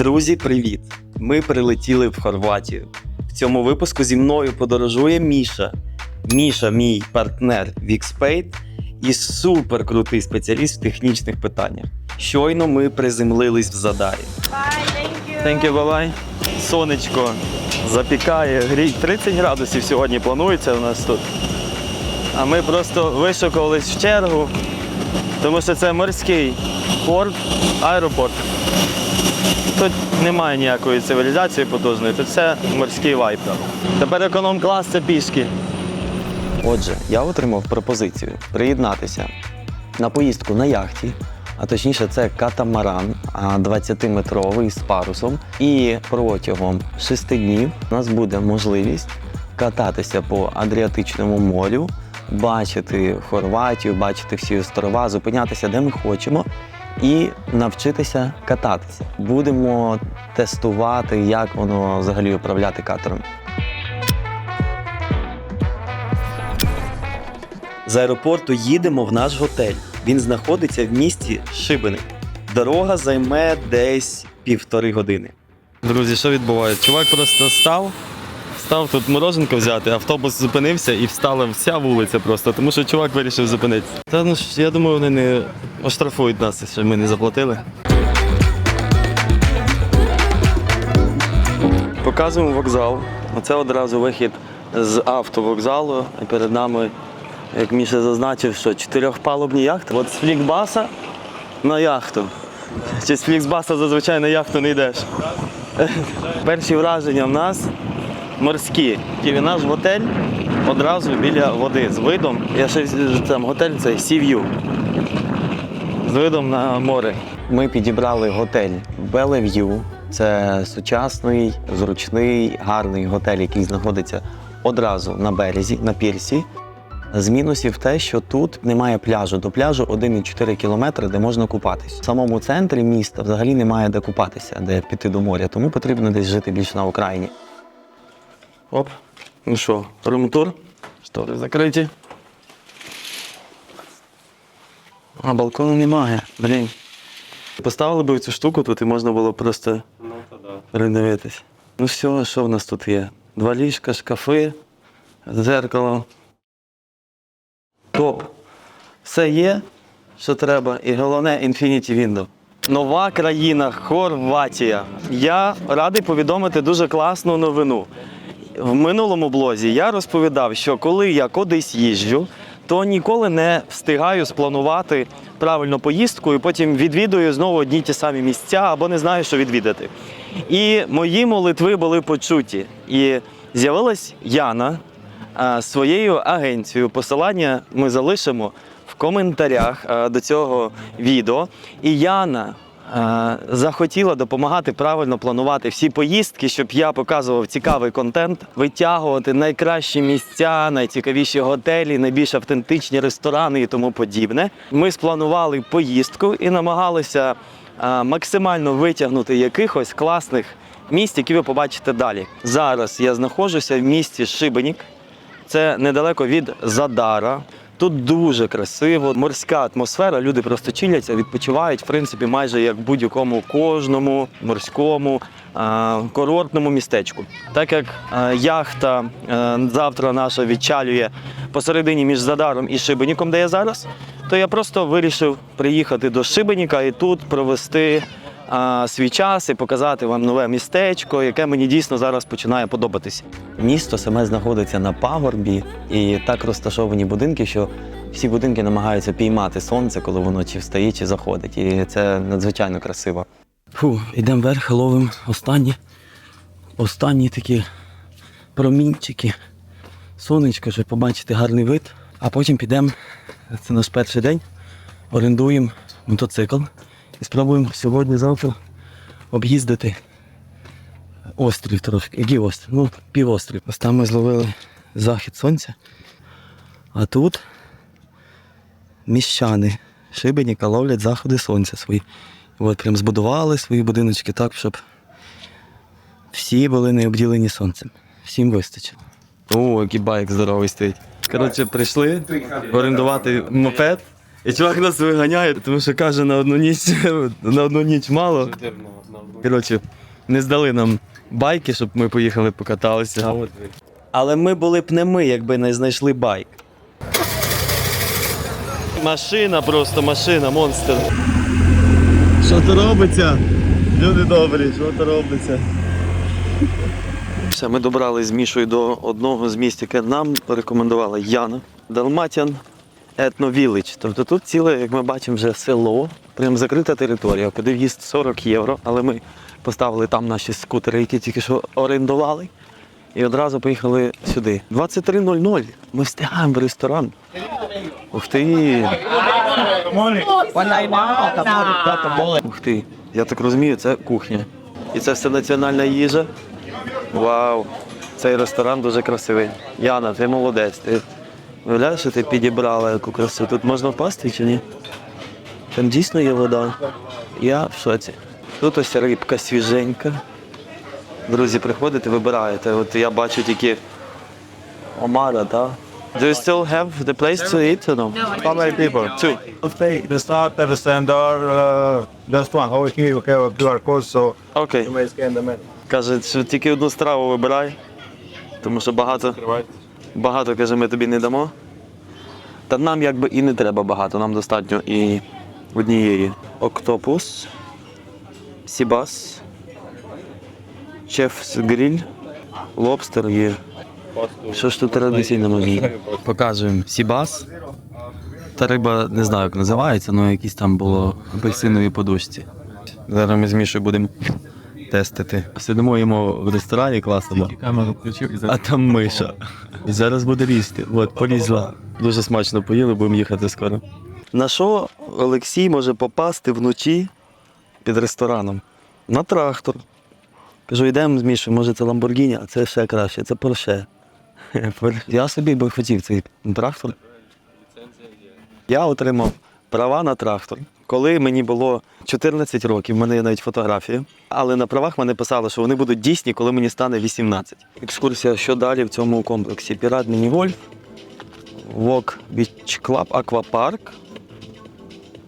Друзі, привіт! Ми прилетіли в Хорватію. В цьому випуску зі мною подорожує Міша. Міша, мій партнер в Xpaid і супер крутий спеціаліст в технічних питаннях. Щойно ми приземлились в Задарі. Thank you. Thank you, bye-bye. Сонечко запікає, грій 30 градусів сьогодні планується у нас тут. А ми просто вишукувались в чергу, тому що це морський порт, аеропорт. Тут немає ніякої цивілізації потужної, тут все морський вайп. Тепер економ-клас це пішки. Отже, я отримав пропозицію приєднатися на поїздку на яхті, а точніше, це катамаран 20-метровий з парусом. І протягом 6 днів у нас буде можливість кататися по Адріатичному морю, бачити Хорватію, бачити всі острова, зупинятися де ми хочемо. І навчитися кататися. Будемо тестувати, як воно взагалі управляти катером. З аеропорту їдемо в наш готель. Він знаходиться в місті Шибеник. Дорога займе десь півтори години. Друзі, що відбувається? Чувак просто став, став тут мороженко взяти, автобус зупинився і встала вся вулиця просто, тому що чувак вирішив зупинитися. Та ну ж, я думаю, вони не оштрафують нас, що ми не заплатили. Показуємо вокзал. Оце одразу вихід з автовокзалу. І перед нами, як Міша зазначив, що чотирьохпалубні яхти. От з флікбаса на яхту. Чи з фліксбаса зазвичай на яхту не йдеш. Перші враження в нас морські. І наш готель одразу біля води з видом. Я ще там готель це Сів'ю. З видом на море. Ми підібрали готель Белев'ю. Це сучасний, зручний, гарний готель, який знаходиться одразу на березі, на пірсі. З мінусів те, що тут немає пляжу. До пляжу 1,4 кілометри, де можна купатись. В самому центрі міста взагалі немає де купатися, де піти до моря, тому потрібно десь жити більше на Україні. Оп. Ну що, румтур? Штори закриті. А балкону немає. Блін. Поставили б цю штуку тут і можна було просто передивитись. Ну все, що в нас тут є? Два ліжка, шкафи, дзеркало. Топ. Все є, що треба, і головне Infinity Window. Нова країна Хорватія. Я радий повідомити дуже класну новину. В минулому блозі я розповідав, що коли я кудись їжджу, то ніколи не встигаю спланувати правильно поїздку і потім відвідую знову одні ті самі місця або не знаю, що відвідати. І мої молитви були почуті. І з'явилась Яна своєю агенцією. Посилання ми залишимо в коментарях до цього відео. І Яна захотіла допомагати правильно планувати всі поїздки, щоб я показував цікавий контент, витягувати найкращі місця, найцікавіші готелі, найбільш автентичні ресторани і тому подібне. Ми спланували поїздку і намагалися максимально витягнути якихось класних місць, які ви побачите далі. Зараз я знаходжуся в місті Шибенік. Це недалеко від Задара. Тут дуже красиво, морська атмосфера. Люди просто чиляться, відпочивають, в принципі, майже як в будь-якому кожному морському курортному містечку. Так як яхта завтра наша відчалює посередині між Задаром і Шибеніком, де я зараз, то я просто вирішив приїхати до Шибеніка і тут провести свій час і показати вам нове містечко, яке мені дійсно зараз починає подобатися. Місто саме знаходиться на пагорбі, і так розташовані будинки, що всі будинки намагаються піймати сонце, коли воно чи встає, чи заходить. І це надзвичайно красиво. Фу, йдемо вверх, ловимо останні, останні такі промінчики. Сонечко, щоб побачити гарний вид. А потім підемо, це наш перший день, орендуємо мотоцикл і спробуємо сьогодні-завтра об'їздити острів трошки. Який острів? Ну, півострів. Ось там ми зловили захід сонця. А тут міщани Шибеніка ловлять заходи сонця свої. От прям збудували свої будиночки так, щоб всі були не обділені сонцем. Всім вистачило. О, який байк здоровий стоїть. Коротше, прийшли орендувати мопед. І чувак нас виганяє, тому що каже на одну ніч, на одну ніч мало. Коротше, не здали нам байки, щоб ми поїхали покаталися. Але ми були б не ми, якби не знайшли байк. Машина просто, машина, монстр. Що то робиться? Люди добрі, що то робиться? Все, ми добрались з Мішою до одного з місць, яке нам порекомендувала Яна. Далматян Етно Тобто тут ціле, як ми бачимо, вже село, прям закрита територія, куди в'їзд 40 євро, але ми поставили там наші скутери, які тільки що орендували. І одразу поїхали сюди. 23.00. Ми встигаємо в ресторан. Ух ти! Ух ти! Я так розумію, це кухня. І це все національна їжа. Вау! Цей ресторан дуже красивий. Яна, ти молодець. Уявляєш, що ти підібрала яку красу? Тут можна впасти чи ні? Там дійсно є вода. Я в шоці. Тут ось рибка свіженька. Друзі, приходите, вибираєте. От я бачу тільки омара, так? Do you still have the place to eat or no? How many people? Two. Okay, the start and the standard, uh, just one. Over here you have a QR code, so Окей. you may scan the menu. Каже, що тільки одну страву вибирай, тому що багато, багато каже, ми тобі не дамо. Та нам якби і не треба багато, нам достатньо і однієї. Октопус, сібас, чефс гриль, лобстер є. Що ж тут традиційно можна? Показуємо сібас. Та риба не знаю, як називається, але якісь там було апельсинові подушці. Зараз ми з Мішою будемо тестити. Сидимо їмо в ресторані класно. А там миша. І зараз буде різти. От, полізла. Дуже смачно поїли, будемо їхати скоро. На що Олексій може попасти вночі під рестораном? На трактор. Кажу, йдемо з Мішою, може це Ламборгіні, а це ще краще, це Порше. Я собі би хотів цей трактор. Я отримав права на трактор. Коли мені було 14 років, в мене є навіть фотографія, але на правах мене писали, що вони будуть дійсні, коли мені стане 18. Екскурсія, що далі в цьому комплексі? Пірат міні-гольф, Вок Біч Клаб, Аквапарк,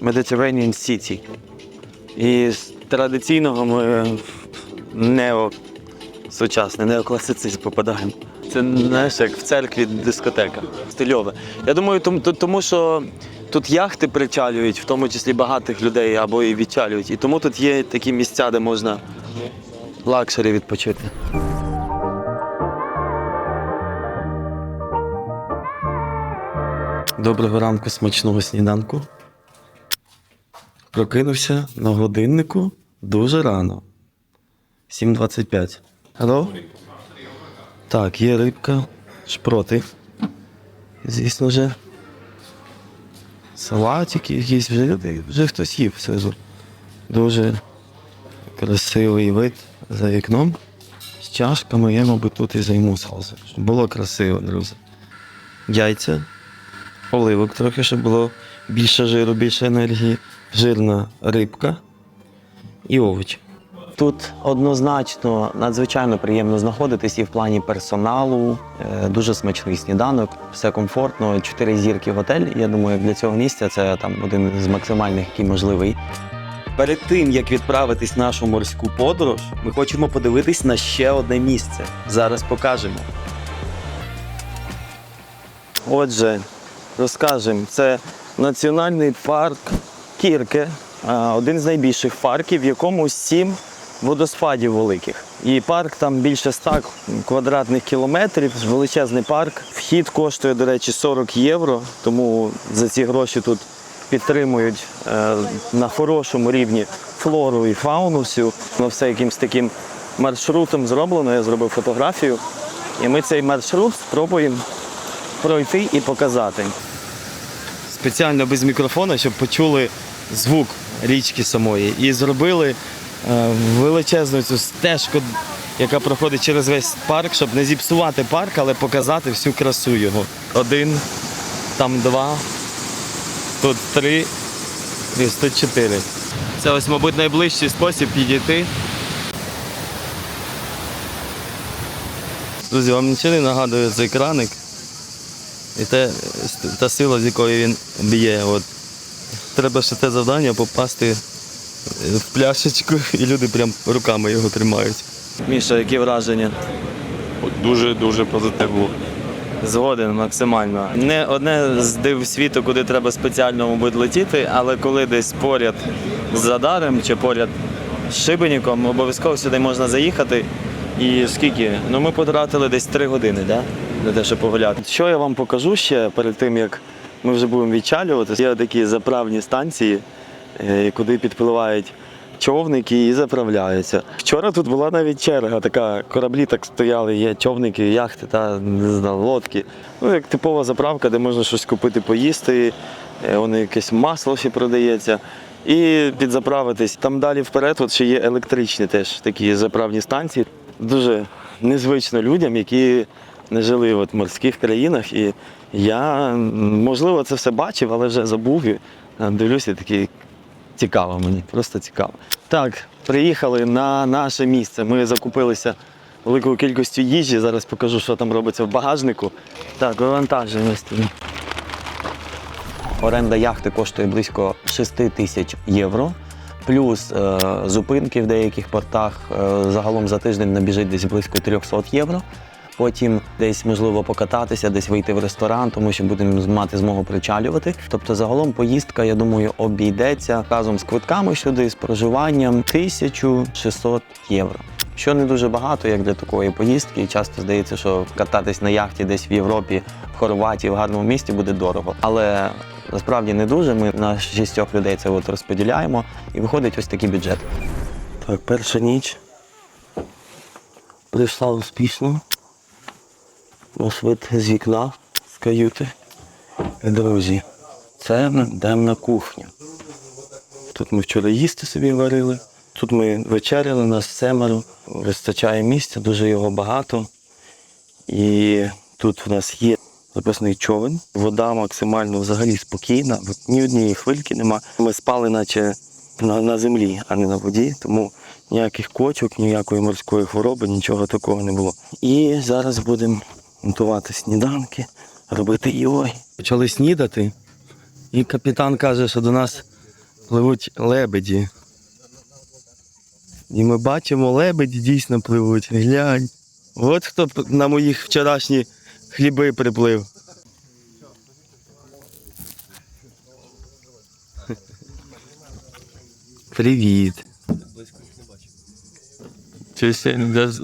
Mediterranean City. І з традиційного ми в нео сучасний, неокласицизм попадаємо. Це знаєш, як в церкві дискотека, стильове. Я думаю, тому, тому що тут яхти причалюють, в тому числі багатих людей або і відчалюють. І тому тут є такі місця, де можна лакшері відпочити. Доброго ранку, смачного сніданку. Прокинувся на годиннику дуже рано. 7.25. Алло? Так, є рибка, шпроти. Звісно вже. Салатики якісь вже, вже хтось їв сизу. Дуже красивий вид за вікном. З чашками я, мабуть, тут і займуся. Щоб було красиво, друзі. Яйця, оливок трохи, щоб було більше жиру, більше енергії, жирна рибка і овочі. Тут однозначно надзвичайно приємно знаходитись і в плані персоналу. Е, Дуже смачний сніданок, все комфортно. Чотири зірки готель. Я думаю, для цього місця це там один з максимальних, який можливий. Перед тим як відправитись в нашу морську подорож, ми хочемо подивитись на ще одне місце. Зараз покажемо. Отже, розкажемо, це національний парк Кірке, е, один з найбільших парків, в якому сім водоспадів великих. І парк там більше ста квадратних кілометрів, величезний парк. Вхід коштує, до речі, 40 євро, тому за ці гроші тут підтримують е, на хорошому рівні флору і фауну всю. Воно все якимось таким маршрутом зроблено. Я зробив фотографію. І ми цей маршрут спробуємо пройти і показати. Спеціально без мікрофона, щоб почули звук річки самої. І зробили величезну цю стежку, яка проходить через весь парк, щоб не зіпсувати парк, але показати всю красу його. Один, там два, тут три, тут чотири. Це ось, мабуть, найближчий спосіб підійти. Друзі, вам нічого не нагадує цей краник? І те, та сила, з якою він б'є. От. треба ще те завдання попасти е, в пляшечку, і люди прям руками його тримають. Міша, які враження? Дуже дуже позитивно. Згоден максимально. Не одне з див світу, куди треба спеціально мабуть, летіти, але коли десь поряд з Задарем чи поряд з Шибеніком, обов'язково сюди можна заїхати. І скільки? Ну ми потратили десь три години, да? Для те, щоб погуляти. Що я вам покажу ще перед тим, як ми вже будемо відчалювати. Є такі заправні станції, е, куди підпливають човники і заправляються. Вчора тут була навіть черга, така кораблі так стояли, є човники, яхти та не знаю, лодки. Ну, як типова заправка, де можна щось купити, поїсти, е, воно якесь масло ще продається. І підзаправитись. Там далі вперед от ще є електричні теж такі заправні станції. Дуже незвично людям, які не жили от в морських країнах. І я, можливо, це все бачив, але вже забув. Е, дивлюся, такий Цікаво мені, просто цікаво. Так, приїхали на наше місце. Ми закупилися великою кількістю їжі. Зараз покажу, що там робиться в багажнику. Так, вивантажуємось туди. Оренда яхти коштує близько 6 тисяч євро. Плюс е, зупинки в деяких портах е, загалом за тиждень набіжить десь близько 300 євро. Потім десь можливо покататися, десь вийти в ресторан, тому що будемо мати змогу причалювати. Тобто, загалом поїздка, я думаю, обійдеться разом з квитками сюди, з проживанням 1600 євро. Що не дуже багато, як для такої поїздки. Часто здається, що кататись на яхті десь в Європі, в Хорватії, в гарному місті буде дорого. Але насправді не дуже. Ми на шістьох людей це от розподіляємо і виходить ось такий бюджет. Так, перша ніч прийшла успішно. Наш вид з вікна, з каюти. Друзі, це ми йдемо на кухню. Тут ми вчора їсти собі варили. Тут ми вечеряли, нас семеро. Вистачає місця, дуже його багато. І тут в нас є запасний човен. Вода максимально взагалі спокійна, ні однієї хвильки нема. Ми спали, наче на, на землі, а не на воді, тому ніяких кочок, ніякої морської хвороби, нічого такого не було. І зараз будемо готувати сніданки, робити йой. Почали снідати, і капітан каже, що до нас пливуть лебеді. І ми бачимо, лебеді дійсно пливуть. Глянь. От хто на моїх вчорашні хліби приплив. Привіт. Щось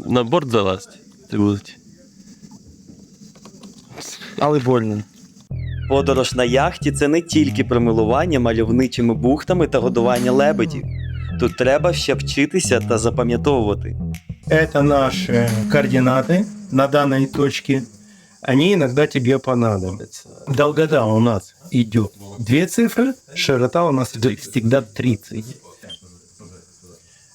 на борт залазить. Це будуть Але больно. Подорож на яхті це не тільки примилування мальовничими бухтами та годування лебедів. Тут треба ще вчитися та запам'ятовувати. Это наши координаты на данной точке. Они иногда тебе понадобятся. Долгота у нас идет две цифры, широта у нас идет всегда 30.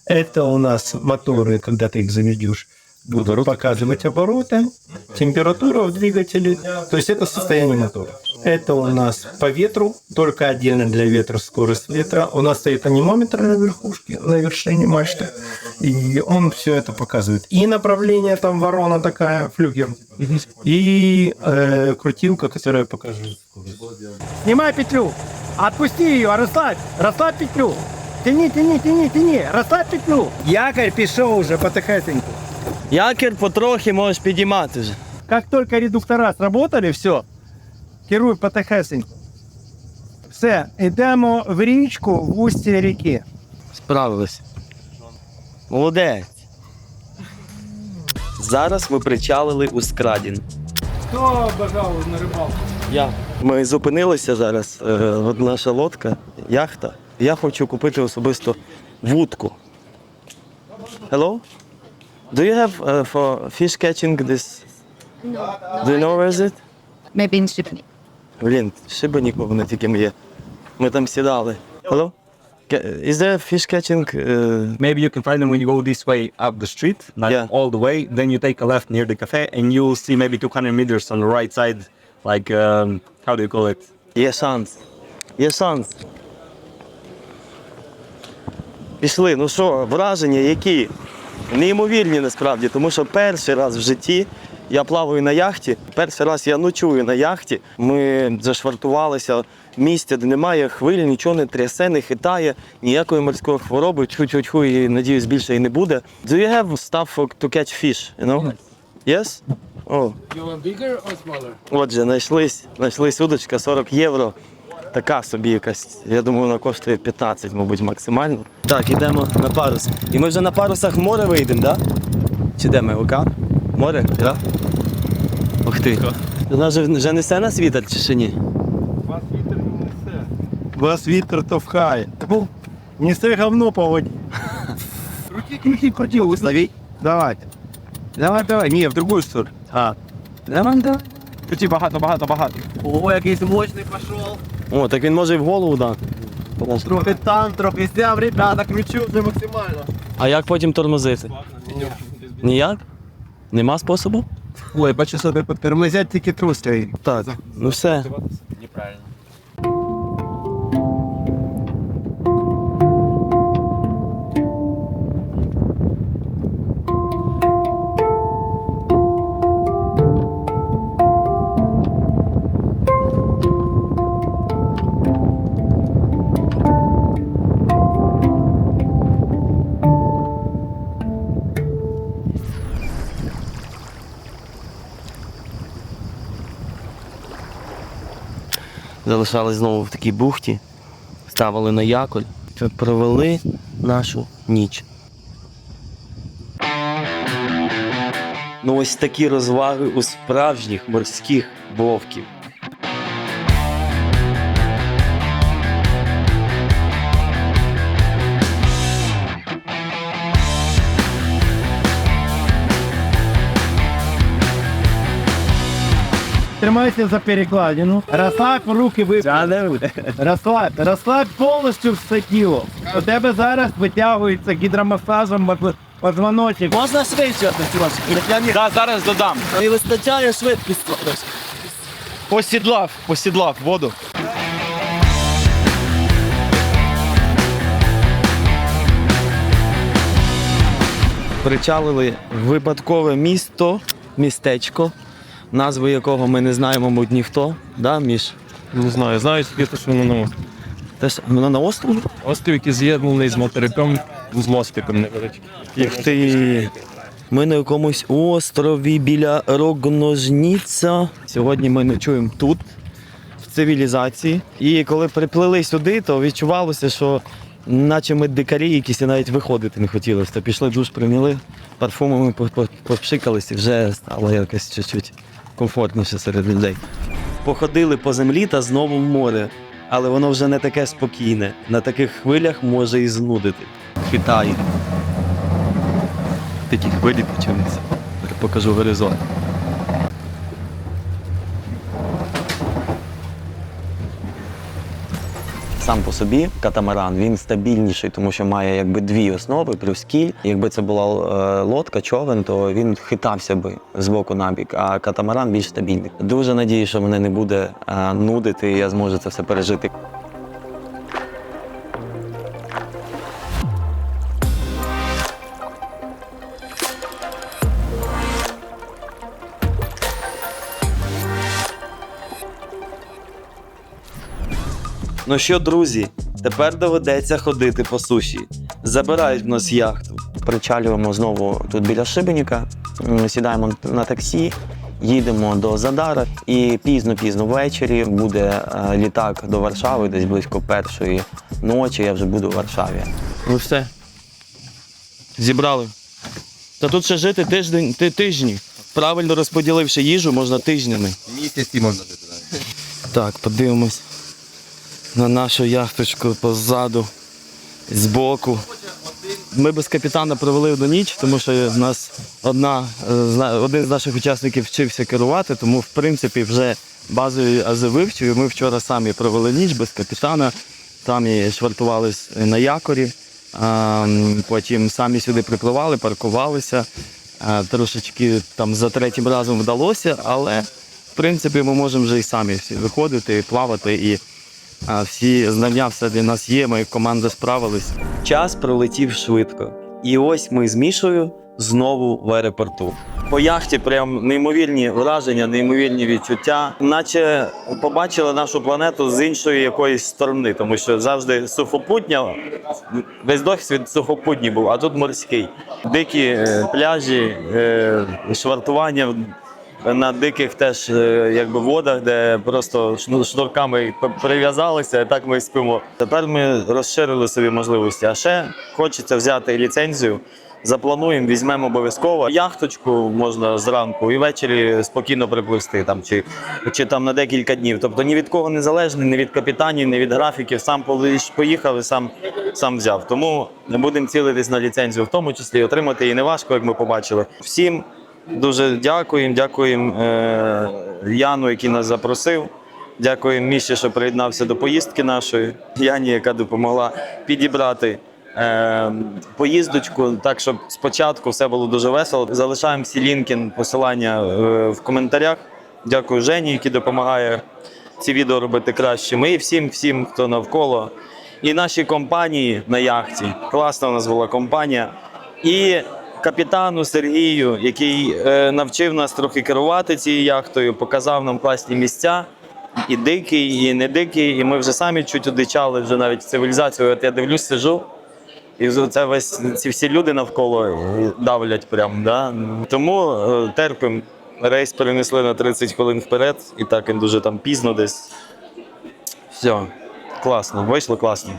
Это у нас моторы, когда ты их заведешь, Будут показывать обороты, температура в двигателе. То есть это состояние мотора. Это у нас по ветру, только отдельно для ветра скорость ветра. У нас стоит анимометр на верхушке, на вершине мачты. И он все это показывает. И направление там ворона такая, флюгер. И э, крутилка, которая покажет. Снимай петлю. Отпусти ее, расслабь. Расслабь петлю. Тяни, тяни, тяни, тяни. Расслабь петлю. Якорь пішов уже потихесеньку. Якір потрохи можеш підіймати вже. Как только редуктора сработали, все. Керуй потихесеньку. Все, йдемо в річку в устье ріки. Справились. Молодець. Зараз ми причалили у Скрадін. Хто бажав на рибалку? Я. Ми зупинилися зараз. е, От наша лодка, яхта. Я хочу купити особисто вудку. Hello? Do you have uh, for fish catching this? Do you know where is it? Maybe in Sydney. Блін, шибаніку вони тільки є. Ми там сідали. Hello? Ca- Is there fish catching? Uh, Maybe you can find them when you go this way up the street, like Yeah. all the way. Then you take a left near the cafe, and you'll see maybe 200 meters on the right side, like um, how do you call it? Є шанс. Є шанс. Пішли. Ну що, враження які? Неймовірні насправді, тому що перший раз в житті Я плаваю на яхті. Перший раз я ночую на яхті. Ми зашвартувалися в місці, де немає хвиль, нічого не трясе, не хитає, ніякої морської хвороби. Тьху-тьху-тьху, і надіюсь, більше і не буде. Do you have stuff to catch fish? You know? Yes? Oh. You want bigger or smaller? Отже, знайшлись, знайшлись удочка 40 євро. Така собі якась. Я думаю, вона коштує 15, мабуть, максимально. Так, йдемо на парус. І ми вже на парусах в море вийдемо, так? Да? Чи де ми? Океан? Море? Да? Ух ти. Вона вже, вже несе нас вітер чи ще ні? Вас вітер то вхає. Неси говно по воді. Крути, крути, крути, установи. Давай. Давай, давай. Ні, в другую сторону. А. Давай, давай. Крути багато, багато, багато. О, якийсь мощний пішов. О, так він може і в голову дати. Трохи там, трохи сям, ребята, ключу вже максимально. А як потім тормозити? Ніяк? Нема способу? Ой, бачу, що тормозять тільки трусти. Так. Ну все. Залишались знову в такій бухті, ставили на якорь, провели нашу ніч. Ну ось такі розваги у справжніх морських вовків. Тримайся за перекладину. Розслабь руки ви. Розслабь, розслабь повністю все тіло. У тебе зараз витягується гідромасажем позвоночник. Можна швидше Да, зараз додам. Не вистачає швидкість. Посідлав, посідлав воду. Причалили випадкове місто, містечко, назви якого ми не знаємо, мабуть, ніхто. Да, Міш? Не знаю, знаю тільки, що воно на Теж воно на острові? острів, який з'єднаний з материком, з мостиком невеличким. Ти. Ми на якомусь острові біля Рогножніця. Сьогодні ми ночуємо тут, в цивілізації. І коли приплили сюди, то відчувалося, що наче ми дикарі якісь і навіть виходити не хотілося. То пішли душ, прийняли, парфумами по- по- попшикались і вже стало якось чуть-чуть комфортніше серед людей. Походили по землі та знову в море. Але воно вже не таке спокійне. На таких хвилях може і знудити. Китай. такі хвилі почалися. Покажу горизонт. Сам по собі катамаран він стабільніший, тому що має якби дві основи, плюс кіль. Якби це була е, лодка, човен, то він хитався би з боку на бік, а катамаран більш стабільний. Дуже надію, що мене не буде е, нудити, і я зможу це все пережити. Ну що, друзі, тепер доведеться ходити по суші. Забирають в нас яхту. Причалюємо знову тут біля Шибеніка, сідаємо на таксі, їдемо до Задара, і пізно-пізно ввечері буде е, літак до Варшави, десь близько першої ночі. Я вже буду в Варшаві. Ну все. Зібрали. Та тут ще жити тиждень, ти- тижні. Правильно розподіливши їжу, можна тижнями. Місяці можна Так, подивимось на нашу яхточку позаду, збоку. Ми без капітана провели одну ніч, тому що в нас одна, е, один з наших учасників вчився керувати, тому в принципі вже базові ази вивчив. Ми вчора самі провели ніч без капітана, самі швартувались на якорі, потім самі сюди припливали, паркувалися. Трошечки там за третім разом вдалося, але в принципі ми можемо вже і самі всі виходити, плавати і всі знання все для нас є. Ми команда справились. Час пролетів швидко. І ось ми з Мішою знову в аеропорту. По яхті прям неймовірні враження, неймовірні відчуття, наче побачили нашу планету з іншої якоїсь сторони, тому що завжди сухопутня, весь досвід сухопутній був, а тут морський. Дикі е, пляжі, е, швартування на диких теж е, якби водах, де просто шну- шнурками прив'язалися, і так ми спимо. Тепер ми розширили собі можливості. А ще хочеться взяти ліцензію. Заплануємо, візьмемо обов'язково. Яхточку можна зранку і ввечері спокійно припливсти там чи, чи там на декілька днів. Тобто ні від кого не залежний, ні від капітанів, ні від графіків. Сам поїхав сам, сам взяв. Тому не будемо цілитись на ліцензію, в тому числі отримати її неважко, як ми побачили. Всім дуже дякуємо. Дякуємо е, Яну, який нас запросив. Дякуємо Міші, що приєднався до поїздки нашої. Яні, яка допомогла підібрати е, поїздочку, так щоб спочатку все було дуже весело. Залишаємо всі лінки, посилання е, в коментарях. Дякую Жені, який допомагає ці відео робити кращими. І всім, всім, хто навколо. І нашій компанії на яхті. Класна у нас була компанія. І капітану Сергію, який е, навчив нас трохи керувати цією яхтою, показав нам класні місця. І дикий, і не дикий, і ми вже самі чуть одичали, вже навіть цивілізацію. От я дивлюсь, сижу, і це весь ці всі люди навколо давлять прям. Да? Тому е, терпимо. Рейс перенесли на 30 хвилин вперед, і так він дуже там пізно десь. Все, класно, вийшло класно.